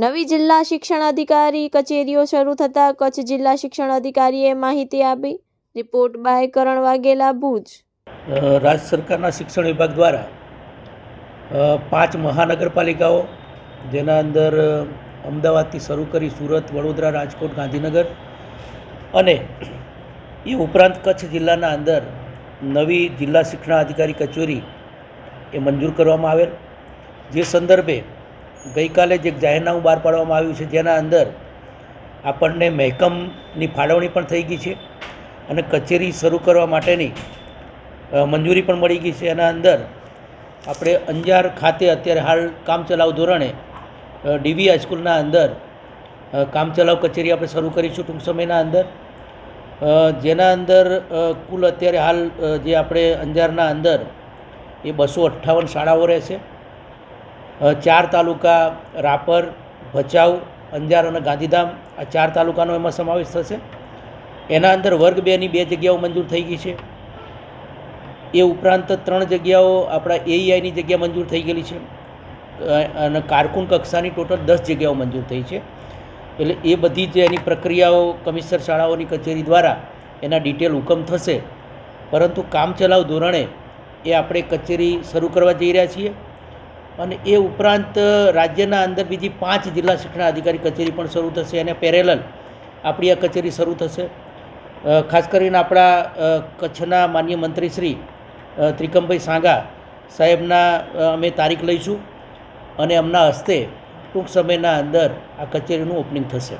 નવી જિલ્લા શિક્ષણ અધિકારી કચેરીઓ શરૂ થતાં કચ્છ જિલ્લા શિક્ષણ અધિકારીએ માહિતી આપી. Report by Karan Vaghela, Bhuj. રાજ્ય સરકારના શિક્ષણ વિભાગ દ્વારા પાંચ મહાનગરપાલિકાઓ, જેના અંદર અમદાવાદથી શરૂ કરી સુરત, વડોદરા, રાજકોટ, ગાંધીનગર અને એ ઉપરાંત કચ્છ જિલ્લાના અંદર નવી જિલ્લા શિક્ષણાધિકારી કચેરી એ મંજૂર કરવામાં આવેલ. જે સંદર્ભે ગઈકાલે જે એક જાહેરનામું બહાર પાડવામાં આવ્યું છે જેના અંદર આપણને મહેકમની ફાળવણી પણ થઈ ગઈ છે અને કચેરી શરૂ કરવા માટેની મંજૂરી પણ મળી ગઈ છે. એના અંદર આપણે અંજાર ખાતે અત્યારે હાલ કામચલાઉ ધોરણે ડીવી હાઈસ્કૂલના અંદર કામચલાઉ કચેરી આપણે શરૂ કરીશું ટૂંક સમયના અંદર. જેના અંદર કુલ અત્યારે હાલ જે આપણે અંજારના અંદર એ બસો અઠ્ઠાવન શાળાઓ રહેશે. ચાર તાલુકા રાપર, ભચાઉ, અંજાર અને ગાંધીધામ આ ચાર તાલુકાનો એમાં સમાવેશ થશે. એના અંદર વર્ગ બેની બે જગ્યાઓ મંજૂર થઈ ગઈ છે. એ ઉપરાંત ત્રણ જગ્યાઓ આપણા એઈઆઈની જગ્યા મંજૂર થઈ ગયેલી છે. અને કારકુન કક્ષાની ટોટલ દસ જગ્યાઓ મંજૂર થઈ છે. એટલે એ બધી જે એની પ્રક્રિયાઓ કમિશનર શાળાઓની કચેરી દ્વારા એના ડિટેલ હુકમ થશે. પરંતુ કામચલાઉ ધોરણે એ આપણે કચેરી શરૂ કરવા જઈ રહ્યા છીએ. અને એ ઉપરાંત રાજ્યના અંદર બીજી પાંચ જિલ્લા શિક્ષણ અધિકારી કચેરી પણ શરૂ થશે અને પેરેલલ આપણી આ કચેરી શરૂ થશે. ખાસ કરીને આપણા કચ્છના માન્ય મંત્રી શ્રી ત્રિકમભાઈ સાંગા સાહેબના અમે તારીખ લઈશું અને એમના હસ્તે ટૂંક સમયના અંદર આ કચેરીનું ઓપનિંગ થશે.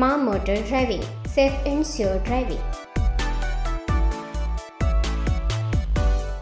Maa motor driving, safe and sure driving.